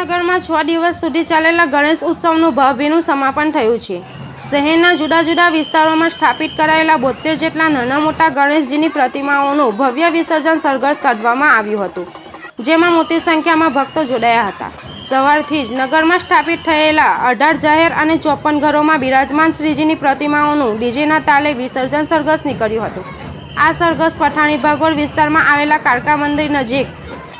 નગરમાં છ દિવસ સુધી ચાલેલા ગણેશ ઉત્સવનું ભવ્યનું સમાપન થયું છે. શહેરના જુદા જુદા વિસ્તારોમાં સ્થાપિત કરાયેલા બોતેર જેટલા નાના મોટા ગણેશજીની પ્રતિમાઓનું ભવ્ય વિસર્જન સરઘસ કાઢવામાં આવ્યું હતું, જેમાં મોટી સંખ્યામાં ભક્તો જોડાયા હતા. સવારથી જ નગરમાં સ્થાપિત થયેલા અઢાર જાહેર અને ચોપન ઘરોમાં બિરાજમાન શ્રીજીની પ્રતિમાઓનું ડીજેના તાલે વિસર્જન સરઘસ નીકળ્યું હતું. આ સરઘસ પઠાણી ભાગોળ વિસ્તારમાં આવેલા કાળકા મંદિર નજીક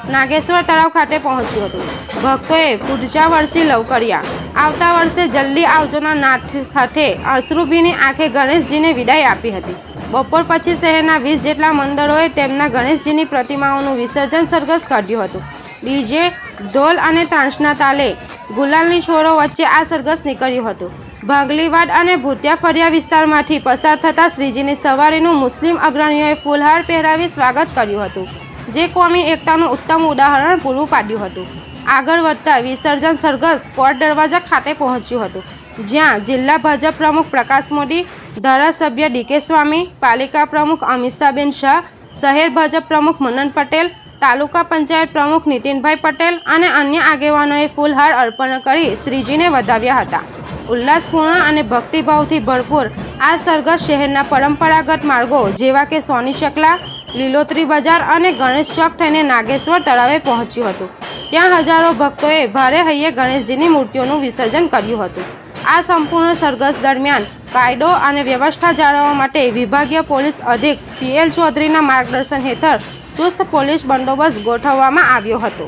નાગેશ્વર તળાવ ખાતે પહોંચ્યું હતું. ભક્તોએ પૂજા વર્ષી લવ કર્યા. આવતા વર્ષે જલ્દી આવજોના નાથ સાથે અશ્રુભીની આંખે ગણેશજીને વિદાય આપી હતી. બપોર પછી શહેરના વીસ જેટલા મંદિરોએ તેમના ગણેશજીની પ્રતિમાઓનું વિસર્જન સરઘસ કાઢ્યું હતું. ડીજે, ઢોલ અને ત્રાંસના તાલે ગુલાલની છોરો વચ્ચે આ સરઘસ નીકળ્યું હતું. ભાગલીવાડ અને ભૂતિયા ફરિયા વિસ્તારમાંથી પસાર થતા શ્રીજીની સવારીનું મુસ્લિમ અગ્રણીઓએ ફૂલહાર પહેરાવી સ્વાગત કર્યું હતું. જે કોમી એકતાનું ઉત્તમ ઉદાહરણ પૂરું પાડ્યું હતું. આગળ વધતા વિસર્જન સરઘસ કોટ દરવાજા ખાતે પહોંચ્યું હતું, જ્યાં જિલ્લા ભાજપ પ્રમુખ પ્રકાશ મોદી, ધારાસભ્ય ડીકે સ્વામી, પાલિકા પ્રમુખ અમિષાબેન શાહ, શહેર ભાજપ પ્રમુખ મનન પટેલ, તાલુકા પંચાયત પ્રમુખ નીતિનભાઈ પટેલ અને અન્ય આગેવાનોએ ફૂલહાર અર્પણ કરી શ્રીજીને વધાવ્યા હતા. ઉલ્લાસપૂર્ણ અને ભક્તિભાવથી ભરપૂર આ સરઘસ શહેરના પરંપરાગત માર્ગો જેવા કે સોની શકલા લીલોતરી બજાર અને ગણેશ ચોક થઈને નાગેશ્વર તળાવે પહોંચ્યું હતું. ત્યાં હજારો ભક્તોએ ભારે હૈયે ગણેશજીની મૂર્તિઓનું વિસર્જન કર્યું હતું. આ સંપૂર્ણ સરઘસ દરમિયાન કાયદો અને વ્યવસ્થા જાળવવા માટે વિભાગીય પોલીસ અધિક્ષક પીએલ ચૌધરીના માર્ગદર્શન હેઠળ ચુસ્ત પોલીસ બંદોબસ્ત ગોઠવવામાં આવ્યો હતો.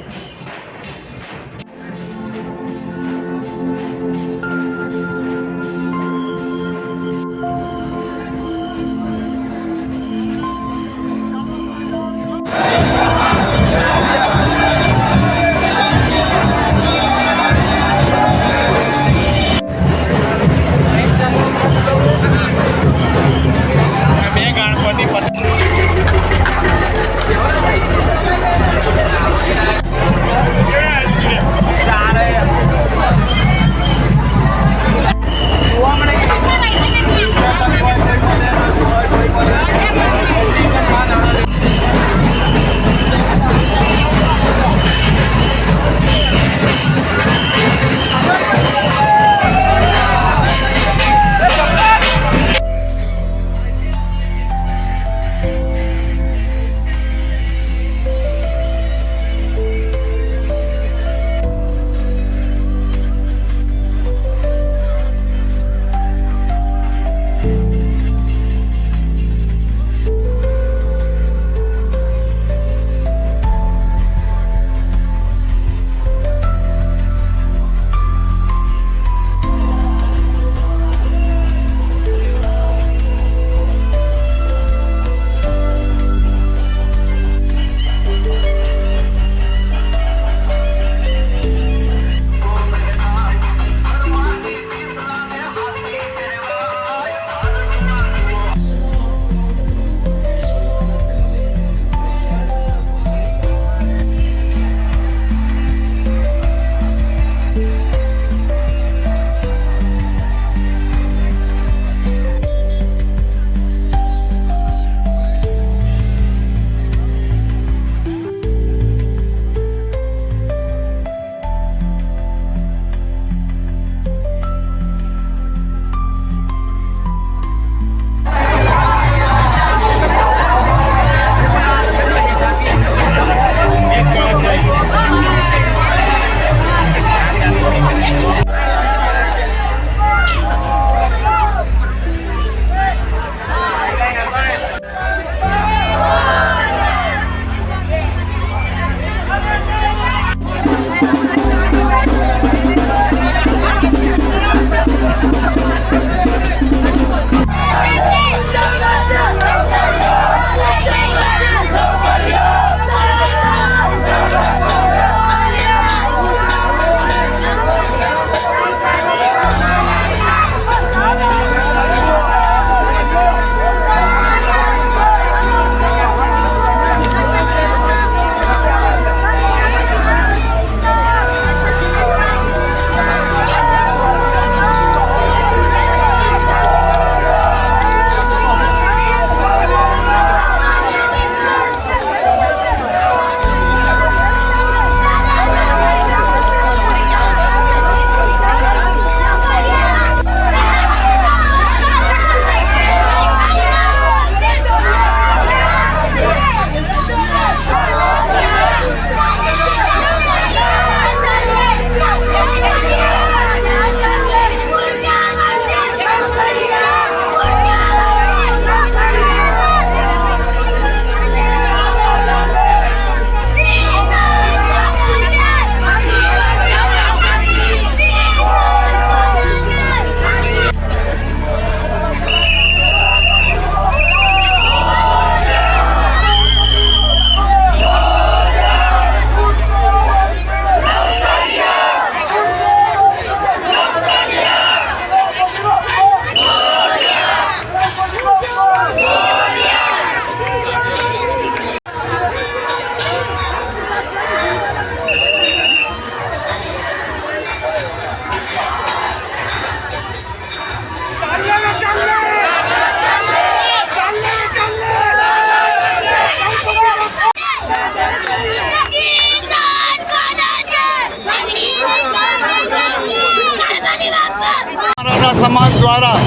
આપણા સમાજ દ્વારા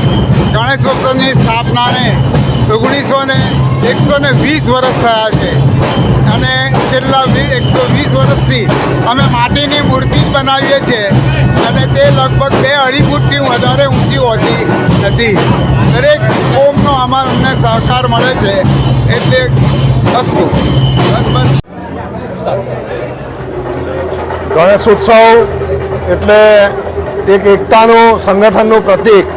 ગણેશોત્સવની સ્થાપનાને ઓગણીસો ને એકસો ને વીસ વર્ષ થયા છે. અને છેલ્લા એકસો વીસ વર્ષથી અમે માટીની મૂર્તિ જ બનાવીએ છીએ અને તે લગભગ બે અઢી ફૂટથી વધારે ઊંચી હોતી નથી. દરેક કોમનો અમાર અમને સહકાર મળે છે એટલે વસ્તુ બસ બસ ગણેશ ઉત્સવ એટલે એક એકતાનું સંગઠનનું પ્રતીક.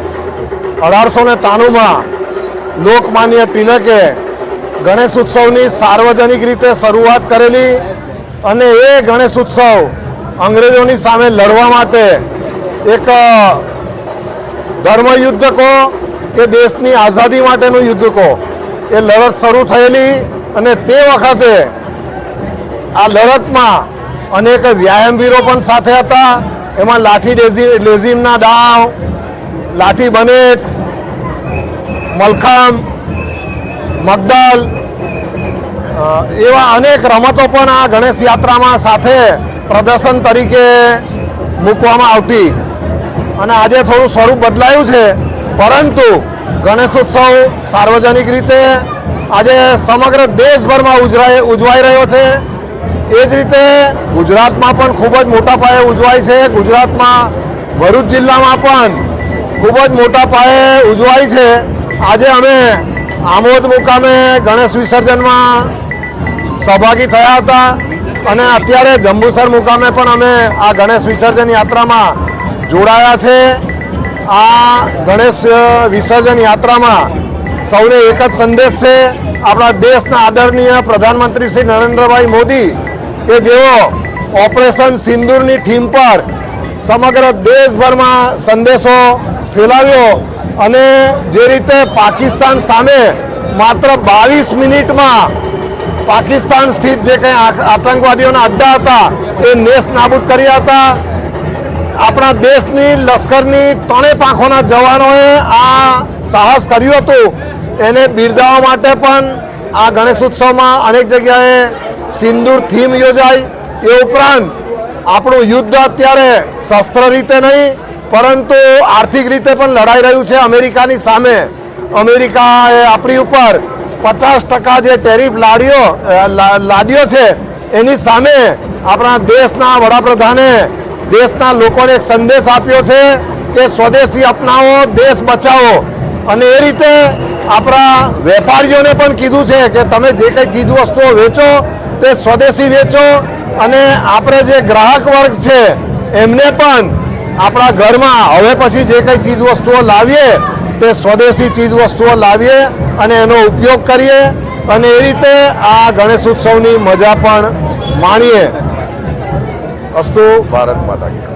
અઢારસો ને ત્રાણુંમાં લોકમાન્ય તિલકે ગણેશ ઉત્સવની સાર્વજનિક રીતે શરૂઆત કરેલી અને એ ગણેશ ઉત્સવ અંગ્રેજોની સામે લડવા માટે એક ધર્મયુદ્ધ કહો કે દેશની આઝાદી માટેનું યુદ્ધ કહો એ લડત શરૂ થયેલી અને તે વખતે આ લડતમાં અનેક વ્યાયામવીરો પણ સાથે હતા. એમાં લાઠી ડેઝી લેઝીમના દાવ, લાઠી બનેટ, મલખામ, મગદલ એવા અનેક રમતો પણ આ ગણેશ યાત્રામાં સાથે પ્રદર્શન તરીકે મૂકવામાં આવતી. અને આજે થોડું સ્વરૂપ બદલાયું છે, પરંતુ ગણેશ ઉત્સવ સાર્વજનિક રીતે આજે સમગ્ર દેશભરમાં ઉજવાય ઉજવાઈ રહ્યો છે. એ જ રીતે ગુજરાતમાં પણ ખૂબ જ મોટા પાયે ઉજવાય છે. ગુજરાતમાં ભરૂચ જિલ્લામાં પણ ખૂબ જ મોટા પાયે ઉજવાય છે. આજે અમે આમોદ મુકામે ગણેશ વિસર્જનમાં સહભાગી થયા હતા અને અત્યારે જંબુસર મુકામે પણ અમે આ ગણેશ વિસર્જન યાત્રામાં જોડાયા છે. આ ગણેશ વિસર્જન યાત્રામાં સૌને એક જ સંદેશ છે. આપણા દેશના આદરણીય પ્રધાનમંત્રી શ્રી નરેન્દ્રભાઈ મોદી કે જેઓ ઓપરેશન સિંદૂરની થીમ પર સમગ્ર દેશભરમાં સંદેશો ફેલાવ્યો અને જે રીતે પાકિસ્તાન સામે માત્ર બાવીસ મિનિટમાં પાકિસ્તાન સ્થિત જે કંઈ આતંકવાદીઓના અડ્ડા હતા, એ નેસ નાબૂદ કર્યા હતા. આપણા દેશની લશ્કરની ત્રણેય પાંખોના જવાનોએ આ સાહસ કર્યું હતું. એને બિરદાવવા માટે પણ આ ગણેશ ઉત્સવમાં અનેક જગ્યાએ સિંદૂર થીમ યોજાય એ ઉપરાંત આપણું યુદ્ધ અત્યારે શસ્ત્ર રીતે નહીં, પરંતુ આર્થિક રીતે પણ લડાઈ રહ્યું છે અમેરિકાની સામે. અમેરિકાએ આપણી ઉપર પચાસ ટકા જે ટેરિફ લાડ્યો લાદ્યો છે, એની સામે આપણા દેશના વડાપ્રધાને દેશના લોકોને એક સંદેશ આપ્યો છે કે સ્વદેશી અપનાવો, દેશ બચાવો. અને એ રીતે આપણા વેપારીઓને પણ કીધું છે કે તમે જે કંઈ ચીજ વસ્તુઓ વેચો તે સ્વદેશી વેચો અને આપણે જે ગ્રાહક વર્ગ છે, એમને પણ આપણા ઘરમાં હવે પછી જે કંઈ ચીજ વસ્તુઓ લાવીએ, તે સ્વદેશી ચીજ વસ્તુઓ લાવીએ અને એનો ઉપયોગ કરીએ અને એ રીતે આ ગણેશ ઉત્સવની મજા પણ માણીએ. અસ્તુ ભારત માતા